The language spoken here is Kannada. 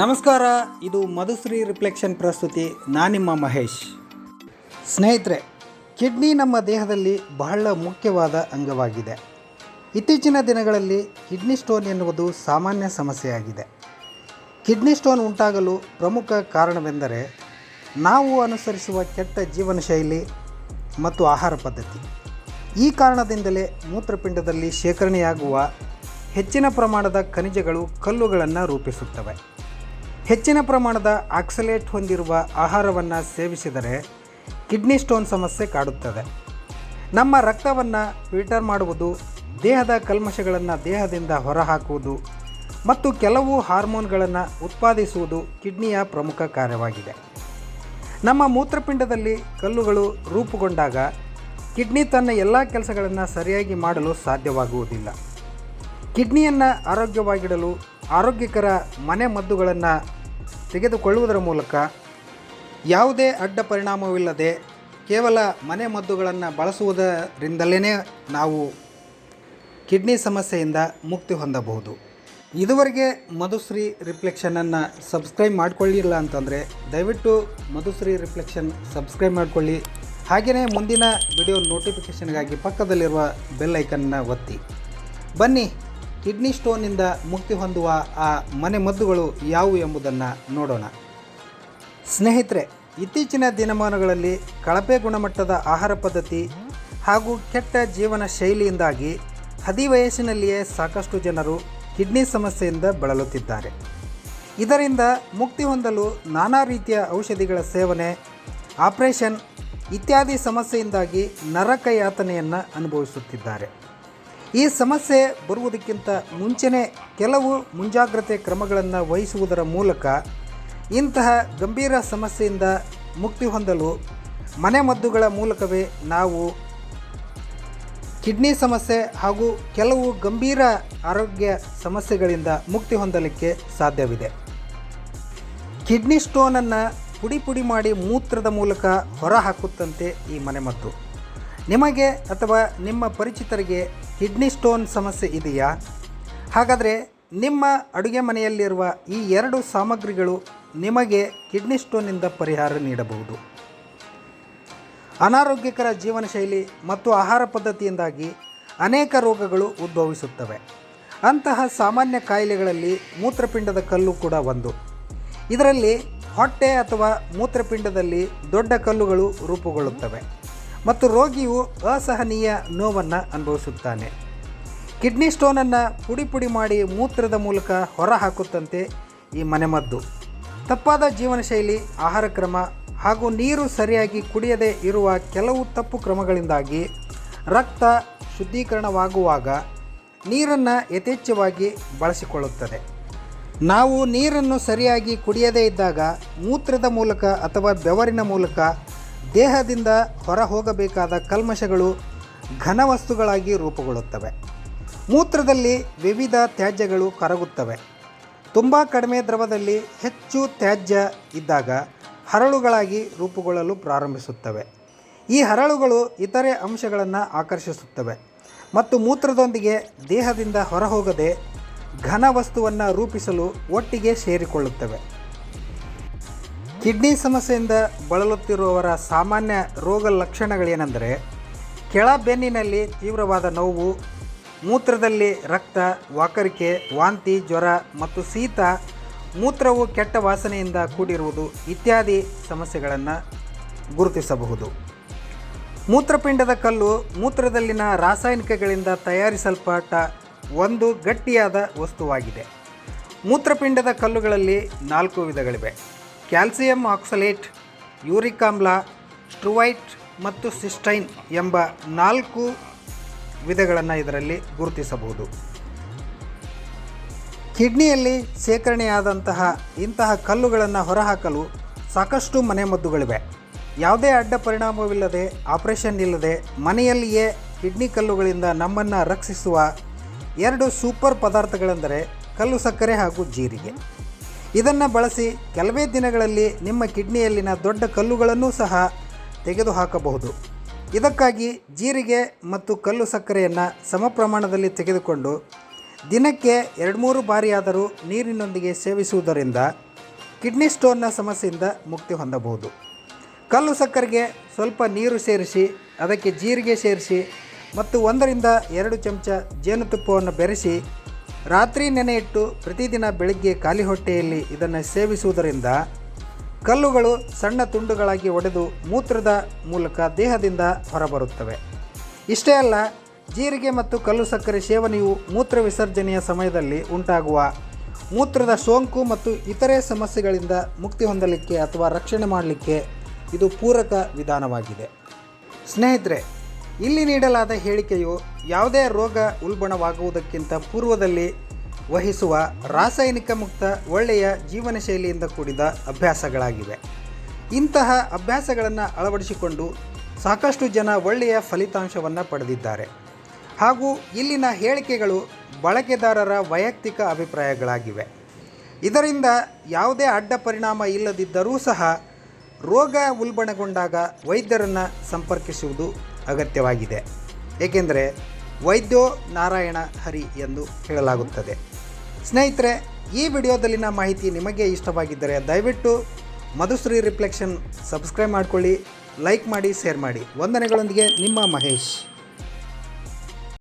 ನಮಸ್ಕಾರ, ಇದು ಮಧುಶ್ರೀ ರಿಫ್ಲೆಕ್ಷನ್ ಪ್ರಸ್ತುತಿ. ನಾನಿಮ್ಮ ಮಹೇಶ್. ಸ್ನೇಹಿತರೆ, ಕಿಡ್ನಿ ನಮ್ಮ ದೇಹದಲ್ಲಿ ಬಹಳ ಮುಖ್ಯವಾದ ಅಂಗವಾಗಿದೆ. ಇತ್ತೀಚಿನ ದಿನಗಳಲ್ಲಿ ಕಿಡ್ನಿ ಸ್ಟೋನ್ ಎನ್ನುವುದು ಸಾಮಾನ್ಯ ಸಮಸ್ಯೆಯಾಗಿದೆ. ಕಿಡ್ನಿ ಸ್ಟೋನ್ ಉಂಟಾಗಲು ಪ್ರಮುಖ ಕಾರಣವೆಂದರೆ, ನಾವು ಅನುಸರಿಸುವ ಕೆಟ್ಟ ಜೀವನ ಶೈಲಿ ಮತ್ತು ಆಹಾರ ಪದ್ಧತಿ. ಈ ಕಾರಣದಿಂದಲೇ ಮೂತ್ರಪಿಂಡದಲ್ಲಿ ಶೇಖರಣೆಯಾಗುವ ಹೆಚ್ಚಿನ ಪ್ರಮಾಣದ ಖನಿಜಗಳು ಕಲ್ಲುಗಳನ್ನು ರೂಪಿಸುತ್ತವೆ. ಹೆಚ್ಚಿನ ಪ್ರಮಾಣದ ಆಕ್ಸಲೇಟ್ ಹೊಂದಿರುವ ಆಹಾರವನ್ನು ಸೇವಿಸಿದರೆ ಕಿಡ್ನಿ ಸ್ಟೋನ್ ಸಮಸ್ಯೆ ಕಾಡುತ್ತದೆ. ನಮ್ಮ ರಕ್ತವನ್ನು ಫಿಲ್ಟರ್ ಮಾಡುವುದು ದೇಹದ ಕಲ್ಮಶಗಳನ್ನು ದೇಹದಿಂದ ಹೊರಹಾಕುವುದು ಮತ್ತು ಕೆಲವು ಹಾರ್ಮೋನ್ಗಳನ್ನು ಉತ್ಪಾದಿಸುವುದು ಕಿಡ್ನಿಯ ಪ್ರಮುಖ ಕಾರ್ಯವಾಗಿದೆ. ನಮ್ಮ ಮೂತ್ರಪಿಂಡದಲ್ಲಿ ಕಲ್ಲುಗಳು ರೂಪುಗೊಂಡಾಗ ಕಿಡ್ನಿ ತನ್ನ ಎಲ್ಲ ಕೆಲಸಗಳನ್ನು ಸರಿಯಾಗಿ ಮಾಡಲು ಸಾಧ್ಯವಾಗುವುದಿಲ್ಲ. ಕಿಡ್ನಿಯನ್ನು ಆರೋಗ್ಯವಾಗಿಡಲು ಆರೋಗ್ಯಕರ ಮನೆ ಮದ್ದುಗಳನ್ನು ತೆಗೆದುಕೊಳ್ಳುವುದರ ಮೂಲಕ ಯಾವುದೇ ಅಡ್ಡ ಪರಿಣಾಮವಿಲ್ಲದೆ ಕೇವಲ ಮನೆ ಮದ್ದುಗಳನ್ನು ಬಳಸುವುದರಿಂದಲೇ ನಾವು ಕಿಡ್ನಿ ಸಮಸ್ಯೆಯಿಂದ ಮುಕ್ತಿ ಹೊಂದಬಹುದು. ಇದುವರೆಗೆ ಮಧುಶ್ರೀ ರಿಫ್ಲೆಕ್ಷನನ್ನು ಸಬ್ಸ್ಕ್ರೈಬ್ ಮಾಡಿಕೊಳ್ಳಿಲ್ಲ ಅಂತಂದರೆ ದಯವಿಟ್ಟು ಮಧುಶ್ರೀ ರಿಫ್ಲೆಕ್ಷನ್ ಸಬ್ಸ್ಕ್ರೈಬ್ ಮಾಡಿಕೊಳ್ಳಿ. ಹಾಗೆಯೇ ಮುಂದಿನ ವಿಡಿಯೋ ನೋಟಿಫಿಕೇಷನ್ಗಾಗಿ ಪಕ್ಕದಲ್ಲಿರುವ ಬೆಲ್ ಐಕನ್ನ ಒತ್ತಿ. ಬನ್ನಿ. ಕಿಡ್ನಿ ಸ್ಟೋನ್ನಿಂದ ಮುಕ್ತಿ ಹೊಂದುವ ಆ ಮನೆ ಮದ್ದುಗಳು ಯಾವುವು ಎಂಬುದನ್ನು ನೋಡೋಣ. ಸ್ನೇಹಿತರೆ, ಇತ್ತೀಚಿನ ದಿನಮಾನಗಳಲ್ಲಿ ಕಳಪೆ ಗುಣಮಟ್ಟದ ಆಹಾರ ಪದ್ಧತಿ ಹಾಗೂ ಕೆಟ್ಟ ಜೀವನ ಶೈಲಿಯಿಂದಾಗಿ ಹದಿ ವಯಸ್ಸಿನಲ್ಲಿಯೇ ಸಾಕಷ್ಟು ಜನರು ಕಿಡ್ನಿ ಸಮಸ್ಯೆಯಿಂದ ಬಳಲುತ್ತಿದ್ದಾರೆ. ಇದರಿಂದ ಮುಕ್ತಿ ಹೊಂದಲು ನಾನಾ ರೀತಿಯ ಔಷಧಿಗಳ ಸೇವನೆ, ಆಪರೇಷನ್ ಇತ್ಯಾದಿ ಸಮಸ್ಯೆಯಿಂದಾಗಿ ನರಕ ಯಾತನೆಯನ್ನು ಅನುಭವಿಸುತ್ತಿದ್ದಾರೆ. ಈ ಸಮಸ್ಯೆ ಬರುವುದಕ್ಕಿಂತ ಮುಂಚೆನೇ ಕೆಲವು ಮುಂಜಾಗ್ರತೆ ಕ್ರಮಗಳನ್ನು ವಹಿಸುವುದರ ಮೂಲಕ ಇಂತಹ ಗಂಭೀರ ಸಮಸ್ಯೆಯಿಂದ ಮುಕ್ತಿ ಹೊಂದಲು ಮನೆಮದ್ದುಗಳ ಮೂಲಕವೇ ನಾವು ಕಿಡ್ನಿ ಸಮಸ್ಯೆ ಹಾಗೂ ಕೆಲವು ಗಂಭೀರ ಆರೋಗ್ಯ ಸಮಸ್ಯೆಗಳಿಂದ ಮುಕ್ತಿ ಹೊಂದಲಿಕ್ಕೆ ಸಾಧ್ಯವಿದೆ. ಕಿಡ್ನಿ ಸ್ಟೋನನ್ನು ಪುಡಿ ಪುಡಿ ಮಾಡಿ ಮೂತ್ರದ ಮೂಲಕ ಹೊರಹಾಕುತ್ತಂತೆ ಈ ಮನೆಮದ್ದು ನಿಮಗೆ ಅಥವಾ ನಿಮ್ಮ ಪರಿಚಿತರಿಗೆ ಕಿಡ್ನಿ ಸ್ಟೋನ್ ಸಮಸ್ಯೆ ಇದೆಯಾ? ಹಾಗಾದರೆ ನಿಮ್ಮ ಅಡುಗೆ ಮನೆಯಲ್ಲಿರುವ ಈ ಎರಡು ಸಾಮಗ್ರಿಗಳು ನಿಮಗೆ ಕಿಡ್ನಿ ಸ್ಟೋನ್ನಿಂದ ಪರಿಹಾರ ನೀಡಬಹುದು. ಅನಾರೋಗ್ಯಕರ ಜೀವನ ಶೈಲಿ ಮತ್ತು ಆಹಾರ ಪದ್ಧತಿಯಿಂದಾಗಿ ಅನೇಕ ರೋಗಗಳು ಉದ್ಭವಿಸುತ್ತವೆ. ಅಂತಹ ಸಾಮಾನ್ಯ ಕಾಯಿಲೆಗಳಲ್ಲಿ ಮೂತ್ರಪಿಂಡದ ಕಲ್ಲು ಕೂಡ ಒಂದು. ಇದರಲ್ಲಿ ಹೊಟ್ಟೆ ಅಥವಾ ಮೂತ್ರಪಿಂಡದಲ್ಲಿ ದೊಡ್ಡ ಕಲ್ಲುಗಳು ರೂಪುಗೊಳ್ಳುತ್ತವೆ. ಮತ್ತು ರೋಗಿಯು ಅಸಹನೀಯ ನೋವನ್ನು ಅನುಭವಿಸುತ್ತಾನೆ. ಕಿಡ್ನಿ ಸ್ಟೋನನ್ನು ಪುಡಿ ಪುಡಿ ಮಾಡಿ ಮೂತ್ರದ ಮೂಲಕ ಹೊರಹಾಕುತ್ತಂತೆ ಈ ಮನೆಮದ್ದು. ತಪ್ಪಾದ ಜೀವನ ಶೈಲಿ ಆಹಾರ ಕ್ರಮ ಹಾಗೂ ನೀರು ಸರಿಯಾಗಿ ಕುಡಿಯದೇ ಇರುವ ಕೆಲವು ತಪ್ಪು ಕ್ರಮಗಳಿಂದಾಗಿ ರಕ್ತ ಶುದ್ಧೀಕರಣವಾಗುವಾಗ ನೀರನ್ನು ಯಥೇಚ್ಛವಾಗಿ ಬಳಸಿಕೊಳ್ಳುತ್ತದೆ. ನಾವು ನೀರನ್ನು ಸರಿಯಾಗಿ ಕುಡಿಯದೇ ಇದ್ದಾಗ ಮೂತ್ರದ ಮೂಲಕ ಅಥವಾ ಬೆವರಿನ ಮೂಲಕ ದೇಹದಿಂದ ಹೊರ ಹೋಗಬೇಕಾದ ಕಲ್ಮಶಗಳು ಘನವಸ್ತುಗಳಾಗಿ ರೂಪುಗೊಳ್ಳುತ್ತವೆ. ಮೂತ್ರದಲ್ಲಿ ವಿವಿಧ ತ್ಯಾಜ್ಯಗಳು ಕರಗುತ್ತವೆ. ತುಂಬ ಕಡಿಮೆ ದ್ರವದಲ್ಲಿ ಹೆಚ್ಚು ತ್ಯಾಜ್ಯ ಇದ್ದಾಗ ಹರಳುಗಳಾಗಿ ರೂಪುಗೊಳ್ಳಲು ಪ್ರಾರಂಭಿಸುತ್ತವೆ. ಈ ಹರಳುಗಳು ಇತರೆ ಅಂಶಗಳನ್ನು ಆಕರ್ಷಿಸುತ್ತವೆ ಮತ್ತು ಮೂತ್ರದೊಂದಿಗೆ ದೇಹದಿಂದ ಹೊರಹೋಗದೆ ಘನ ವಸ್ತುವನ್ನು ರೂಪಿಸಲು ಒಟ್ಟಿಗೆ ಸೇರಿಕೊಳ್ಳುತ್ತವೆ. ಕಿಡ್ನಿ ಸಮಸ್ಯೆಯಿಂದ ಬಳಲುತ್ತಿರುವವರ ಸಾಮಾನ್ಯ ರೋಗ ಲಕ್ಷಣಗಳೇನೆಂದರೆ ಕೆಳ ಬೆನ್ನಿನಲ್ಲಿ ತೀವ್ರವಾದ ನೋವು, ಮೂತ್ರದಲ್ಲಿ ರಕ್ತ, ವಾಕರಿಕೆ, ವಾಂತಿ, ಜ್ವರ ಮತ್ತು ಶೀತ, ಮೂತ್ರವು ಕೆಟ್ಟ ವಾಸನೆಯಿಂದ ಕೂಡಿರುವುದು ಇತ್ಯಾದಿ ಸಮಸ್ಯೆಗಳನ್ನು ಗುರುತಿಸಬಹುದು. ಮೂತ್ರಪಿಂಡದ ಕಲ್ಲು ಮೂತ್ರದಲ್ಲಿನ ರಾಸಾಯನಿಕಗಳಿಂದ ತಯಾರಿಸಲ್ಪಟ್ಟ ಒಂದು ಗಟ್ಟಿಯಾದ ವಸ್ತುವಾಗಿದೆ. ಮೂತ್ರಪಿಂಡದ ಕಲ್ಲುಗಳಲ್ಲಿ ನಾಲ್ಕು ವಿಧಗಳಿವೆ. ಕ್ಯಾಲ್ಸಿಯಂ ಆಕ್ಸಲೇಟ್, ಯೂರಿಕ್ ಆಮ್ಲ, ಸ್ಟ್ರುವೈಟ್ ಮತ್ತು ಸಿಸ್ಟೈನ್ ಎಂಬ ನಾಲ್ಕು ವಿಧಗಳನ್ನು ಇದರಲ್ಲಿ ಗುರುತಿಸಬಹುದು. ಕಿಡ್ನಿಯಲ್ಲಿ ಶೇಖರಣೆಯಾದಂತಹ ಇಂತಹ ಕಲ್ಲುಗಳನ್ನು ಹೊರಹಾಕಲು ಸಾಕಷ್ಟು ಮನೆಮದ್ದುಗಳಿವೆ. ಯಾವುದೇ ಅಡ್ಡ ಪರಿಣಾಮವಿಲ್ಲದೆ, ಆಪರೇಷನ್ ಇಲ್ಲದೆ ಮನೆಯಲ್ಲಿಯೇ ಕಿಡ್ನಿ ಕಲ್ಲುಗಳಿಂದ ನಮ್ಮನ್ನು ರಕ್ಷಿಸುವ ಎರಡು ಸೂಪರ್ ಪದಾರ್ಥಗಳೆಂದರೆ ಕಲ್ಲು ಸಕ್ಕರೆ ಹಾಗೂ ಜೀರಿಗೆ. ಇದನ್ನು ಬಳಸಿ ಕೆಲವೇ ದಿನಗಳಲ್ಲಿ ನಿಮ್ಮ ಕಿಡ್ನಿಯಲ್ಲಿನ ದೊಡ್ಡ ಕಲ್ಲುಗಳನ್ನು ಸಹ ತೆಗೆದುಹಾಕಬಹುದು. ಇದಕ್ಕಾಗಿ ಜೀರಿಗೆ ಮತ್ತು ಕಲ್ಲು ಸಕ್ಕರೆಯನ್ನು ಸಮ ಪ್ರಮಾಣದಲ್ಲಿ ತೆಗೆದುಕೊಂಡು ದಿನಕ್ಕೆ ಎರಡು ಮೂರು ಬಾರಿಯಾದರೂ ನೀರಿನೊಂದಿಗೆ ಸೇವಿಸುವುದರಿಂದ ಕಿಡ್ನಿ ಸ್ಟೋನ್ನ ಸಮಸ್ಯೆಯಿಂದ ಮುಕ್ತಿ ಹೊಂದಬಹುದು. ಕಲ್ಲು ಸಕ್ಕರೆಗೆ ಸ್ವಲ್ಪ ನೀರು ಸೇರಿಸಿ, ಅದಕ್ಕೆ ಜೀರಿಗೆ ಸೇರಿಸಿ ಮತ್ತು ಒಂದರಿಂದ ಎರಡು ಚಮಚ ಜೇನುತುಪ್ಪವನ್ನು ಬೆರೆಸಿ ರಾತ್ರಿ ನೆನೆಯಿಟ್ಟು ಪ್ರತಿದಿನ ಬೆಳಗ್ಗೆ ಖಾಲಿ ಹೊಟ್ಟೆಯಲ್ಲಿ ಇದನ್ನು ಸೇವಿಸುವುದರಿಂದ ಕಲ್ಲುಗಳು ಸಣ್ಣ ತುಂಡುಗಳಾಗಿ ಒಡೆದು ಮೂತ್ರದ ಮೂಲಕ ದೇಹದಿಂದ ಹೊರಬರುತ್ತವೆ. ಇಷ್ಟೇ ಅಲ್ಲ, ಜೀರಿಗೆ ಮತ್ತು ಕಲ್ಲು ಸಕ್ಕರೆ ಸೇವನೆಯು ಮೂತ್ರ ವಿಸರ್ಜನೆಯ ಸಮಯದಲ್ಲಿ ಉಂಟಾಗುವ ಮೂತ್ರದ ಸೋಂಕು ಮತ್ತು ಇತರೆ ಸಮಸ್ಯೆಗಳಿಂದ ಮುಕ್ತಿ ಹೊಂದಲಿಕ್ಕೆ ಅಥವಾ ರಕ್ಷಣೆ ಮಾಡಲಿಕ್ಕೆ ಇದು ಪೂರಕ ವಿಧಾನವಾಗಿದೆ. ಸ್ನೇಹಿತರೆ ಇಲ್ಲಿ ನೀಡಲಾದ ಹೇಳಿಕೆಯು ಯಾವುದೇ ರೋಗ ಉಲ್ಬಣವಾಗುವುದಕ್ಕಿಂತ ಪೂರ್ವದಲ್ಲಿ ವಹಿಸುವ ರಾಸಾಯನಿಕ ಮುಕ್ತ ಒಳ್ಳೆಯ ಜೀವನ ಶೈಲಿಯಿಂದ ಕೂಡಿದ ಅಭ್ಯಾಸಗಳಾಗಿವೆ. ಇಂತಹ ಅಭ್ಯಾಸಗಳನ್ನು ಅಳವಡಿಸಿಕೊಂಡು ಸಾಕಷ್ಟು ಜನ ಒಳ್ಳೆಯ ಫಲಿತಾಂಶವನ್ನು ಪಡೆದಿದ್ದಾರೆ. ಹಾಗೂ ಇಲ್ಲಿನ ಹೇಳಿಕೆಗಳು ಬಳಕೆದಾರರ ವೈಯಕ್ತಿಕ ಅಭಿಪ್ರಾಯಗಳಾಗಿವೆ. ಇದರಿಂದ ಯಾವುದೇ ಅಡ್ಡ ಪರಿಣಾಮ ಇಲ್ಲದಿದ್ದರೂ ಸಹ ರೋಗ ಉಲ್ಬಣಗೊಂಡಾಗ ವೈದ್ಯರನ್ನು ಸಂಪರ್ಕಿಸುವುದು ಅಗತ್ಯವಾಗಿದೆ. ಏಕೆಂದರೆ ವೈದ್ಯೋ ನಾರಾಯಣ ಹರಿ ಎಂದು ಹೇಳಲಾಗುತ್ತದೆ. ಸ್ನೇಹಿತರೆ, ಈ ವಿಡಿಯೋದಲ್ಲಿನ ಮಾಹಿತಿ ನಿಮಗೆ ಇಷ್ಟವಾಗಿದ್ದರೆ ದಯವಿಟ್ಟು ಮಧುಶ್ರೀ ರಿಫ್ಲೆಕ್ಷನ್ ಸಬ್ಸ್ಕ್ರೈಬ್ ಮಾಡಿಕೊಳ್ಳಿ, ಲೈಕ್ ಮಾಡಿ, ಶೇರ್ ಮಾಡಿ. ವಂದನೆಗಳೊಂದಿಗೆ ನಿಮ್ಮ ಮಹೇಶ್.